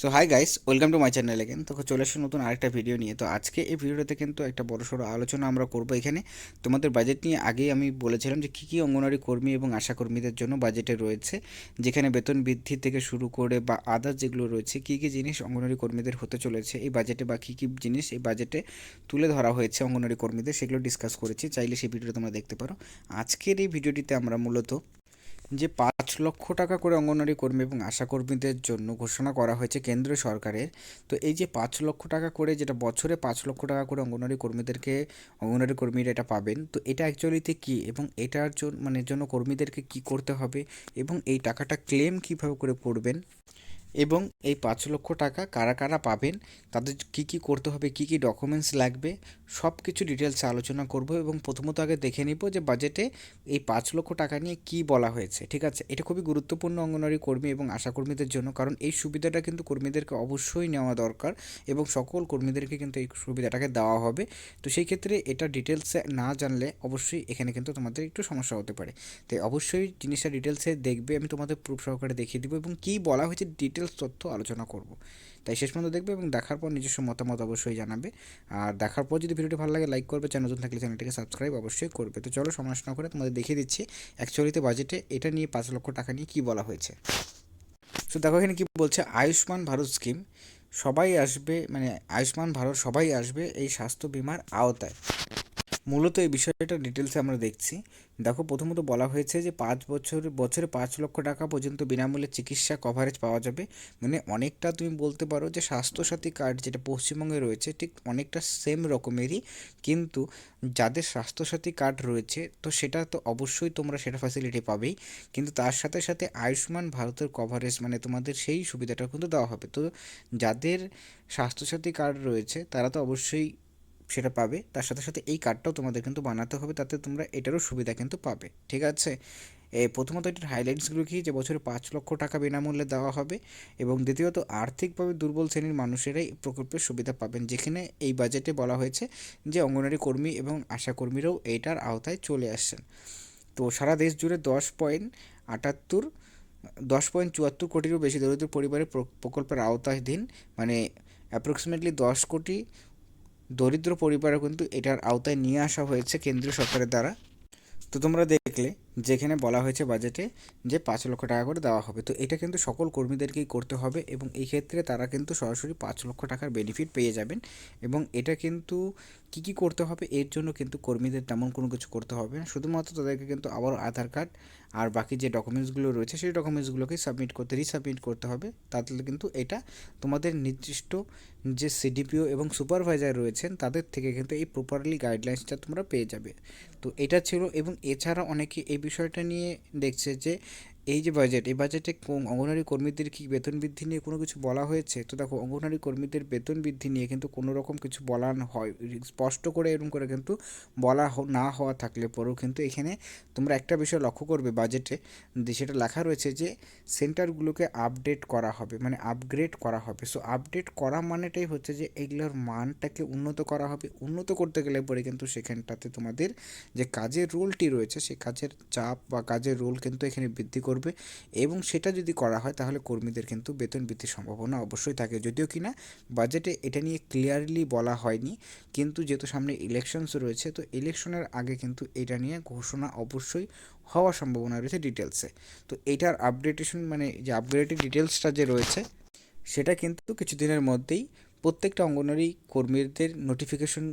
So hi guys welcome to my channel again তো চলে আসুন নতুন আরেকটা ভিডিও নিয়ে। তো আজকে এই ভিডিওটাতে কিন্তু একটা বড় সড়ো আলোচনা আমরা করব এখানে। তোমাদের বাজেট নিয়ে আগেই আমি বলেছিলাম যে কী কী অঙ্গনওয়াড়ি কর্মী এবং আশাকর্মীদের জন্য বাজেটে রয়েছে। যেখানে বেতন বৃদ্ধি থেকে শুরু করে বা আদার্স যেগুলো রয়েছে, কী কী জিনিস অঙ্গনওয়াড়ি কর্মীদের হতে চলেছে, এই বাজেটে বা কী কী জিনিস এই বাজেটে তুলে ধরা হয়েছে অঙ্গনওয়াড়ি কর্মীদের, সেগুলো ডিসকাস করেছি। চাইলে সেই ভিডিওটা তোমরা দেখতে পারো। আজকের এই ভিডিওটিতে আমরা মূলত যে পাঁচ লক্ষ টাকা করে অঙ্গনওয়াড়ি কর্মী এবং আশা কর্মীদের জন্য ঘোষণা করা হয়েছে কেন্দ্র সরকারের। তো এই যে পাঁচ লক্ষ টাকা করে যেটা বছরে পাঁচ লক্ষ টাকা করে অঙ্গনওয়াড়ি কর্মীদেরকে, অঙ্গনওয়াড়ি কর্মীরা এটা পাবেন, তো এটা অ্যাকচুয়ালিতে কী? এবং এটার জন্য মানে জন্য কর্মীদেরকে কি করতে হবে? এবং এই টাকাটা ক্লেম কীভাবে করে করবেন এবং এই পাঁচ লক্ষ টাকা কারা কারা পাবেন, তাদের কি কি করতে হবে, কি কি ডকুমেন্টস লাগবে, সব কিছু ডিটেলসে আলোচনা করব এবং প্রথমত আগে দেখে নিব যে বাজেটে এই পাঁচ লক্ষ টাকা নিয়ে কি বলা হয়েছে, ঠিক আছে? এটা খুবই গুরুত্বপূর্ণ অঙ্গনওয়াড়ি কর্মী এবং আশাকর্মীদের জন্য, কারণ এই সুবিধাটা কিন্তু কর্মীদেরকে অবশ্যই নেওয়া দরকার এবং সকল কর্মীদেরকে কিন্তু এই সুবিধাটাকে দেওয়া হবে। তো সেই ক্ষেত্রে এটা ডিটেলসে না জানলে অবশ্যই এখানে কিন্তু তোমাদের একটু সমস্যা হতে পারে। তাই অবশ্যই জিনিসটা ডিটেলসে দেখবে, আমি তোমাদের প্রুফ সহকারে দেখিয়ে দেবো এবং কী বলা হয়েছে ডিটেলস তথ্য আলোচনা করব। তাই শেষ পর্যন্ত দেখবে এবং দেখার পর নিজস্ব মতামত অবশ্যই জানাবে। আর দেখার পর যদি ভিডিওটি ভালো লাগে, লাইক করবে, চ্যানেল নতুন থাকলে চ্যানেলটিকে সাবস্ক্রাইব অবশ্যই করবে। তো চলো সমালোচনা করে তোমাদের দেখিয়ে দিচ্ছি অ্যাকচুয়ালিতে বাজেটে এটা নিয়ে পাঁচ লক্ষ টাকা নিয়ে কী বলা হয়েছে। সো দেখো এখানে কী বলছে, আয়ুষ্মান ভারত স্কিম সবাই আসবে মানে আয়ুষ্মান ভারত সবাই আসবে এই স্বাস্থ্য বিমার আওতায়। মূলত এই বিষয়টা ডিটেলসে আমরা দেখছি। দেখো, প্রথমত বলা হয়েছে যে পাঁচ বছর, বছরে পাঁচ লক্ষ টাকা পর্যন্ত বিনামূল্যে চিকিৎসা কভারেজ পাওয়া যাবে। মানে অনেকটা তুমি বলতে পারো যে স্বাস্থ্যসাথী কার্ড যেটা পশ্চিমবঙ্গে রয়েছে, ঠিক অনেকটা সেম রকমেরই। কিন্তু যাদের স্বাস্থ্যসাথী কার্ড রয়েছে, তো সেটা তো অবশ্যই তোমরা সেটা ফ্যাসিলিটি পাবেই। কিন্তু তার সাথে সাথে আয়ুষ্মান ভারতের কভারেজ মানে তোমাদের সেই সুবিধাটা কিন্তু দেওয়া হবে। তো যাদের স্বাস্থ্যসাথী কার্ড রয়েছে, তারা তো অবশ্যই সেটা পাবে। তার সাথে সাথে এই কার্ডটাও তোমাদের কিন্তু বানাতে হবে, তাতে তোমরা এটারও সুবিধা কিন্তু পাবে। ঠিক আছে? প্রথমত এটার হাইলাইটসগুলো কি? যে বছরে পাঁচ লক্ষ টাকা বিনামূল্যে দেওয়া হবে এবং দ্বিতীয়ত আর্থিকভাবে দুর্বল শ্রেণির মানুষেরাই প্রকল্পের সুবিধা পাবেন, যেখানে এই বাজেটে বলা হয়েছে যে অঙ্গনারী কর্মী এবং আশাকর্মীরাও এইটার আওতায় চলে আসছেন। তো সারা দেশ জুড়ে দশ পয়েন্ট আটাত্তর, দশ পয়েন্ট চুয়াত্তর কোটিরও বেশি দরিদ্র পরিবারের প্রকল্পের আওতাধীন মানে অ্যাপ্রক্সিমেটলি দশ কোটি দরিদ্র পরিবারও কিন্তু এটার আওতায় নিয়ে আসা হয়েছে কেন্দ্রীয় সরকারের দ্বারা। তো তোমরা দেখলে যেখানে বলা হয়েছে বাজেটে যে পাঁচ লক্ষ টাকা করে দেওয়া হবে। তো এটা কিন্তু সকল কর্মীদেরকেই করতে হবে এবং এই ক্ষেত্রে তারা কিন্তু সরাসরি পাঁচ লক্ষ টাকার বেনিফিট পেয়ে যাবেন এবং এটা কিন্তু কী কী করতে হবে এর জন্য কিন্তু কর্মীদের তেমন কোনো কিছু করতে হবে না। শুধুমাত্র তাদেরকে কিন্তু আবার আধার কার্ড আর বাকি যে ডকুমেন্টসগুলো রয়েছে সেই ডকুমেন্টসগুলোকে সাবমিট করতে রিসাবমিট করতে হবে। তাতে কিন্তু এটা তোমাদের নির্দিষ্ট যে সিডিপিও এবং সুপারভাইজার রয়েছেন তাদের থেকে কিন্তু এই প্রপারলি গাইডলাইন্সটা তোমরা পেয়ে যাবে। তো এটা ছিল এবং এছাড়া অনেকে এই বিষয়টা নিয়ে দেখছে যে এই যে বাজেট এই বাজেটে অঙ্গনওয়াড়ি কর্মীদের কি বেতন বৃদ্ধি নিয়ে কোনো কিছু বলা হয়েছে? তো দেখো, অঙ্গনওয়াড়ি কর্মীদের বেতন বৃদ্ধি নিয়ে কিন্তু কোনো রকম কিছু বলা হয়, স্পষ্ট করে এরকম করে কিন্তু বলা না হওয়া থাকলে পরেও কিন্তু এখানে তোমরা একটা বিষয় লক্ষ্য করবে বাজেটে সেটা লেখা রয়েছে যে সেন্টারগুলোকে আপডেট করা হবে মানে আপগ্রেড করা হবে। সো আপডেট করা মানেটাই হচ্ছে যে এগুলোর মানটাকে উন্নত করা হবে। উন্নত করতে গেলে পরে কিন্তু সেখানটাতে তোমাদের যে কাজের রোলটি রয়েছে সেই কাজের চাপ বা কাজের রোল কিন্তু এখানে বৃদ্ধি করবে। করবে এবং সেটা যদি করা হয় তাহলে কর্মীদের কিন্তু বেতন বৃদ্ধির সম্ভাবনা অবশ্যই থাকে। যদিও কিনা বাজেটে এটা নিয়ে ক্লিয়ারলি বলা হয়নি, কিন্তু যেহেতু সামনে ইলেকশনস রয়েছে, তো ইলেকশনের আগে কিন্তু এটা নিয়ে ঘোষণা অবশ্যই হওয়ার সম্ভাবনা রয়েছে ডিটেলসে তো এটার আপডেটেশন মানে যে আপগ্রেডেড ডিটেলসটা যে রয়েছে, সেটা কিন্তু কিছুদিনের মধ্যেই প্রত্যেকটা অঙ্গনারী কর্মীদের নোটিফিকেশন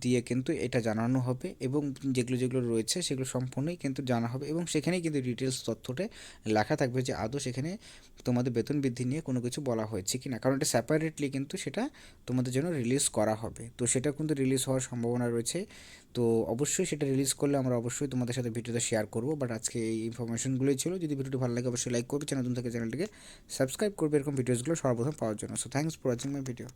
দিয়ে কিন্তু এটা জানানো হবে এবং যেগুলো যেগুলো রয়েছে সেগুলো সম্পূর্ণই কিন্তু জানা হবে এবং সেখানেই কিন্তু ডিটেলস তথ্যটা লেখা থাকবে যে আদৌ সেখানে তোমাদের বেতন বৃদ্ধি নিয়ে কোনো কিছু বলা হয়েছে কি না কারণ এটা সেপারেটলি কিন্তু সেটা তোমাদের জন্য রিলিজ করা হবে। তো সেটা কিন্তু রিলিজ হওয়ার সম্ভাবনা রয়েছে। তো অবশ্যই সেটা রিলিজ করলে আমরা অবশ্যই তোমাদের সাথে ভিডিওটা শেয়ার করব। বাট আজকে এই ইনফরমেশনগুলোই ছিল। যদি ভিডিওটি ভালো লাগে, অবশ্যই লাইক করবে। চ্যানেল থেকে, চ্যানেলটিকে সাবস্ক্রাইব করবে, এরকম ভিডিওসগুলো সর্বপ্রথম পাওয়ার জন্য। So thanks for watching my video